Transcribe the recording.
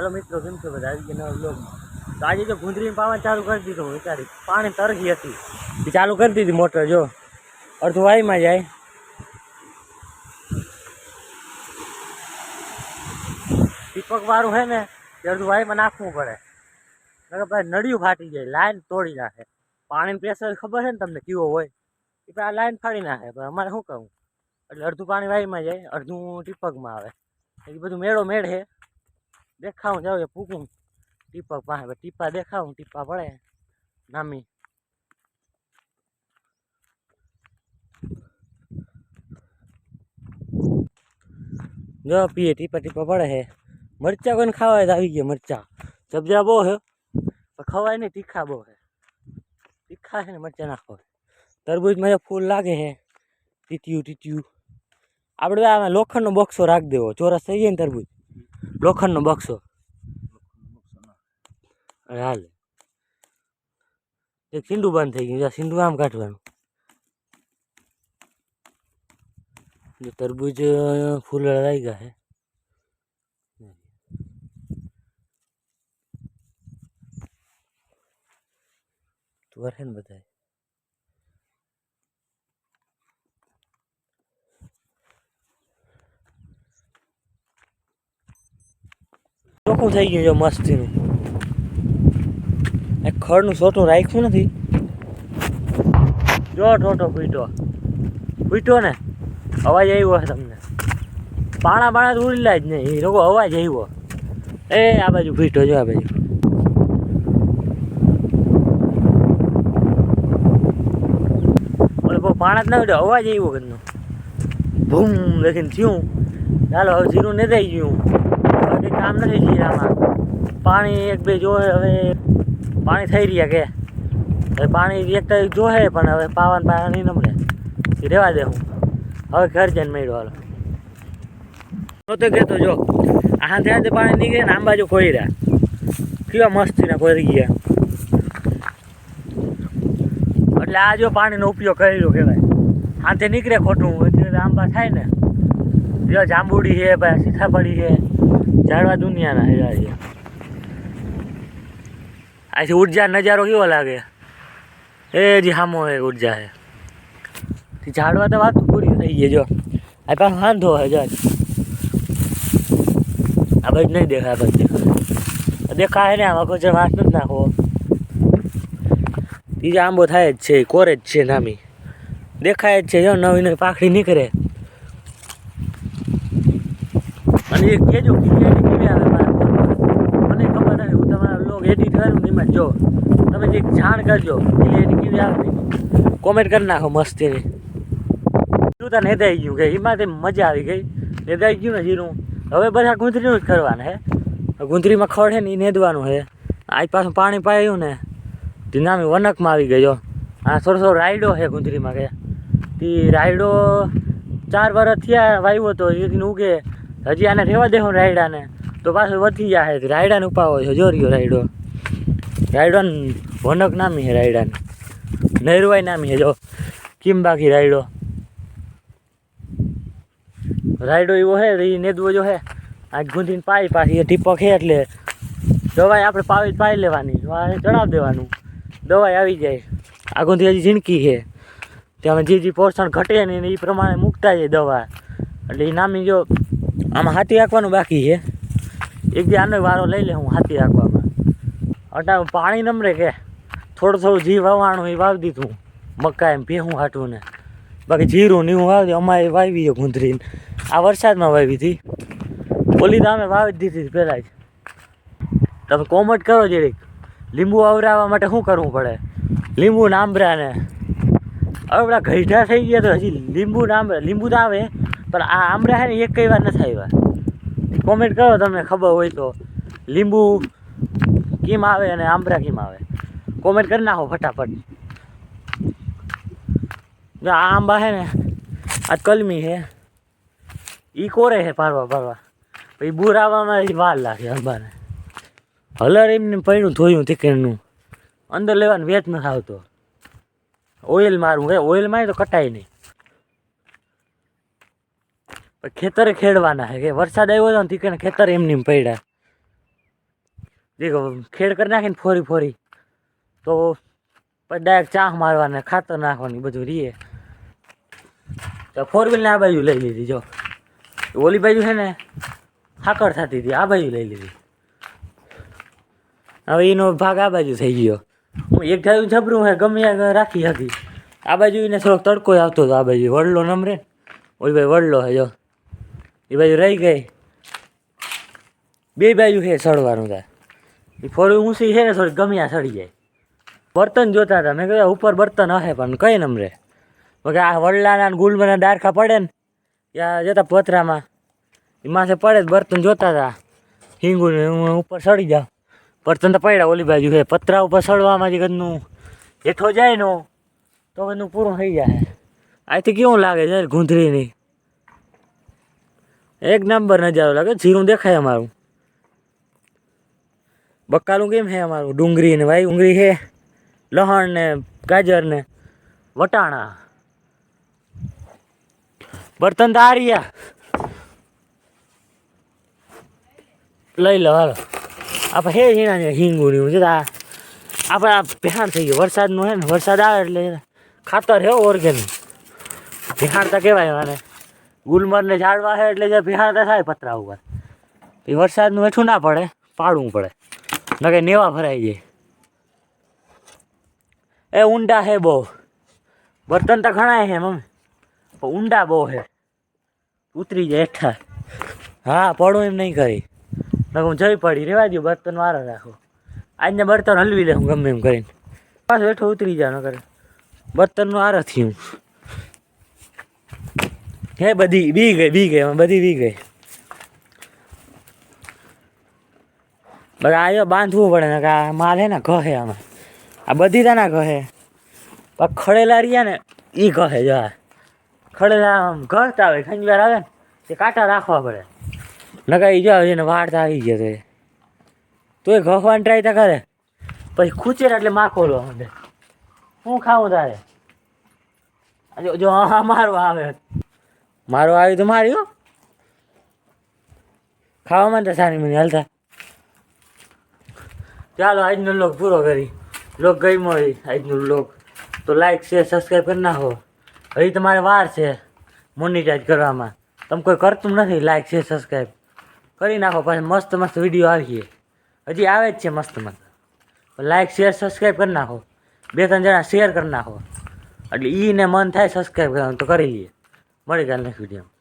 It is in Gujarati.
હાલો મિત્રો, કેમ છો બધા? આવી ગયા બ્લોગમાં તો આજે જો ગુંદરી પાવન ચાલુ કરી દીધું વિચારી. પાણી તરગી હતી. એ ચાલુ કરી દીધી મોટર, જો. અડધું વાયમાં જાય. દીપક વાળું હે ને, એ અડધું વાયમાં નાખવું પડે. નકર ભાઈ નળિયું ફાટી જાય, લાઈન તોડી નાખે. પાણીનું પ્રેશર ખબર છે ને તમને, કેવો હોય? એ આ લાઈન ફાડી નાખે, પણ અમારે શું કહું એટલે અડધું પાણી વાયમાં જાય, અડધું ટીપકમાં આવે. એ બધું મેળો મેળ છે. દેખાવું જાવ પૂકું ટીપા પાસે. ટીપા દેખાવું ટીપા પડે નામી. જો પીએ, ટીપા ટીપા પડે હે. મરચા કોઈને ખાવા હોય તો આવી ગયા મરચા. સબ્જા બહુ પણ ખવાય નહીં, તીખા બહુ છે તીખા છે ને મરચા નાખો તરબૂજમાં ફૂલ લાગે હે. ટીટ્યું ટીટ્યું. આપણે આ લોખંડનો બોક્સો રાખી દેવો. ચોરસ થઈ જાય ને તરબૂચ લોખંડનો બક્સો અરે હાલ એક સિંડું બંધ થઈ ગયું જા સિંડું આમ કાઢવાનું જો તરબૂચ અ, ફૂલ લાગી ગયા છે તુવાર છે ને બધા ચોખ્ખું થઈ ગયું છે મસ્તીનું. એ ખડનું સોટું રાખ્યું નથી. જો ટોટો ફૂટ્યો. ફૂટ્યો ને? અવાજ આવ્યો તમને. પાણા તો ઉડેલા જ નહીં. એ લોકો અવાજ આવ્યો. એ આ બાજુ ફૂટ્યો, જો આ બાજુ. પાણા જ ના ઉડે અવાજ આવ્યો ઘરનો. ભૂમ લખીને થયું. ચાલો, હવે જીરું નહીં થઈ ગયું. કંઈ કામ નથી જીરામાં પાણી એક બે જોવે, હવે પાણી થઈ રહ્યા કે. હવે પાણી એક તો જોહે, પણ હવે પાવન પાણી નહીં નમરે એ રહેવા દે હું. હવે ઘર જઈને મેળવો હાલો. નહોતો કહેતો જો આ ત્યાં પાણી નીકળે ને આમ બાજુ ખોઈ રહ્યા. કેવા મસ્તીના ખોરી ગયા. એટલે આ જો પાણીનો ઉપયોગ કર્યો કહેવાય. હાથે નીકળે ખોટું, એટલે આંબા થાય ને. જો જાંબુડી છે ભાઈ સીતાફળી છે. ઝાડવા દુનિયાના છે. આથી ઊર્જા નજારો કેવો લાગે? એ જી હામો એ ઊર્જા તે ઝાડવા તો વાત પૂરી થઈ ગઈ જો. આ પાછો વાંધો હે જો આ બાજુ નહીં દેખાય આ દેખાય. ને આમાં કોઈ વાત નથી નાખવો બીજા આંબો થાય જ છે, કોરે જ છે નામી. દેખાય જ છે જો, નવી નવી પાખડી નીકળે. અને એ કહેજો ક્લિયરિટી કેવી આવે મારા મને ખબર નથી, હું તમારા લોગ એડિટ કરું એમાં જો તમે જે જાણ કરજો ક્લિયરિટી કેવી આવે કોમેન્ટ કરી નાખો મસ્તીની તને નેદાઈ ગયું કે એમાંથી મજા આવી ગઈ. નેદાઈ ગયું ને જીરું હવે બધા ગુંદરીનું જ કરવાનું હે. ગુંદરીમાં ખડ છે ને એ નેદવાનું છે આજ પાછું પાણી પાયું ને, તે નામી વનકમાં આવી ગયો આ થોડો થોડો રાયડો છે ગુંદરીમાં કે. તે રાયડો ચાર વર્ષ થયા વાવ્યો તો એ ઉગે. હજી આને રહેવા દેવો રાયડાને. તો પાછું વધી જાય રાયડાને ઉપાવો છે. જોરિયો રાયડો રાયડો. ને વનક નામી છે રાયડાને. નહેરવાય નામી છે જો. કેમ બાકી રાયડો? રાયડો એવો હે એ નેદવો જો હે. આજ ગુંદીને પાઈ પાછી એ ટીપક છે એટલે દવાઈ આપણે પાવી પાઈ લેવાની. ચડાવી દેવાનું. દવાઈ આવી જાય. આ ગુંદી હજી ઝીણકી છે ત્યાં જે જે પોષણ ઘટે ને એ પ્રમાણે મૂકતા જાય દવા. એટલે એ નામી જો આમાં હાથી હાંકવાનું બાકી છે. એક બી આનો વારો લઈ લે હું હાથી હાંકવામાં. અટા પાણી નમરે કે. થોડું થોડું જી વાવવાનું એ વાવી દીધું. મકા એમ ભેહું હાટું ને બાકી જીરું ને એવું વાવી અમારે વાવી છે ગુંદરીને. આ વરસાદમાં વાવી હતી. ઓલી તો અમે વાવી દીધી હતી પહેલાં જ. તમે કોમટ કરો જરીક. લીંબુ આવરાવવા માટે શું કરવું પડે? લીંબુ નાંભરા ને હવે પેલા ઘઈઢા થઈ ગયા તો હજી લીંબુ ને લીંબુ તો આવે. પણ આ આંબળા છે ને એક વાર નથી આવ્યા. કોમેન્ટ કરો તમને ખબર હોય તો. લીંબુ કેમ આવે અને આંબળા કેમ આવે? કોમેન્ટ કરી નાખો ફટાફટ. જો આ આંબા છે ને, આ કલમી છે એ કોરે છે પારવા પારવા પછી બુર આવવામાં વાર લાગે આંબાને. હલર એમને પડ્યું ધોયું તીકણનું અંદર લેવાનું વેચ નથી આવતો. ઓઇલ મારું હે ઓઇલ મારે તો કટાય નહીં. ખેતરે ખેડવાના છે કે વરસાદ આવ્યો હતો ને તીકણે ખેતર એમની એમ પડ્યા. દેખો ખેડ કરી નાખીને ફોરી ફોરી. તો પછી ડાયરેક્ટ ચાહ મારવાને, ખાતર નાખવાની બધું રીએ. તો ફોર વ્હીલને આ બાજુ લઈ લીધી, જો. ઓલી બાજુ છે ને હાકડ થતી હતી, આ બાજુ લઈ લીધી. હવે એનો ભાગ આ બાજુ થઈ ગયો. હું એક ધારું જબરું હે, ગમે રાખી હતી. આ બાજુ એને થોડોક તડકો આવતો હતો, આ બાજુ વડલો નમરે ઓલી ભાઈ વડલો હે, જો. એ બાજુ રહી ગઈ. બે બાજુ છે સડવાનું તા. એ ફોર ઊંચી છે ને થોડી ગમ્યા સડી જાય. બર્તન જોતા હતા. મેં કહ્યું ઉપર બર્તન હશે, પણ કઈ નમરે કે આ વડલાના ને ગુલબના ડારખા પડે ને, ત્યાં જતા પતરામાં. એ માથે પડે બર્તન જોતા હતા. હિંગુને, હું ઉપર સડી જાઉં. બર્તન તો પડ્યા ઓલી બાજુ છે. પતરા ઉપર સડવામાં જે કદનું હેઠો જાય નો તો કદનું પૂરું થઈ જાય. આથી કેવું લાગે છે ગુંધરીની? એક નંબર નજારો લાગે. જીરું દેખાય અમારું. બકાલું કેમ છે અમારું? ડુંગળી ને ભાઈ ડુંગળી છે લહણ ને ગાજર ને વટાણા. બર્તન તો આ લઈ લો, હાલો. આપણે હે હીણા છે હિંગુની હું જતા આપણે આ ભેહાણ થઈ ગયું. વરસાદનું હે ને, વરસાદ આવે એટલે ખાતર હે ઓર્ગેનિક ભેહાણતા કહેવાય મને ગુલમર ને ઝાડવા છે એટલે જે ભીહાતા થાય પતરા ઉપર. એ વરસાદનું હેઠું ના પડે, પાડવું પડે. ન કે નેવા ભરાઈ જાય. એ ઊંડા હે બહુ. બર્તન તો ઘણા હે મમ્મી પણ ઊંડા બહુ હે. ઉતરી જાય હેઠા. હા, પડું એમ નહીં કરી. નકર હું જઈ પડી, રેવા દઉં બર્તન વારા રાખો. આજને બર્તન હલવી લે હું ગમે એમ કરીને. પાછું એઠું ઉતરી જાય કરે બર્તનનું આરથી થયું. હે, બધી બી ગઈ બી ગઈ, બધી બી ગઈ. બધા આવ્યો બાંધવું પડે ને કે માલ હે ને ઘહે આમાં. આ બધી તાના પણ ખડેલા રહ્યા ને એ ઘહે જો ખડેલા આમ ઘસતા આવે ખંજવાર આવે ને, તે કાંટા રાખવા પડે. નકા એ જો એને વાળતા આવી ગયો તો એ તોય ઘસવાની ટ્રાય તો કરે. પછી ખૂચેર એટલે માખો લો મને શું ખાવું તારે જો- આ મારો આવે. મારો આવ્યું તો મારી, હો. ખાવામાં તો સારી મને હાલતા ચાલો, આજનો લોક પૂરો કરી. લોક ગઈ મળી આજનો લોક. તો લાઈક શેર સબસ્ક્રાઈબ કરી નાખો. હજી તમારે વાર છે મોનિટાઈઝ કરવામાં. તમે કોઈ કરતું નથી લાઈક શેર સબસ્ક્રાઈબ કરી નાખો, પછી મસ્ત મસ્ત વીડિયો આવીએ હજી આવે જ છે મસ્ત મસ્ત. લાઈક શેર સબસ્ક્રાઈબ કરી નાખો. બે ત્રણ જણા શેર કરી નાખો. એટલે ઈને મન થાય સબસ્ક્રાઈબ કરવાનું, તો કરી લઈએ. મળી કાલ નેક્સ્ટ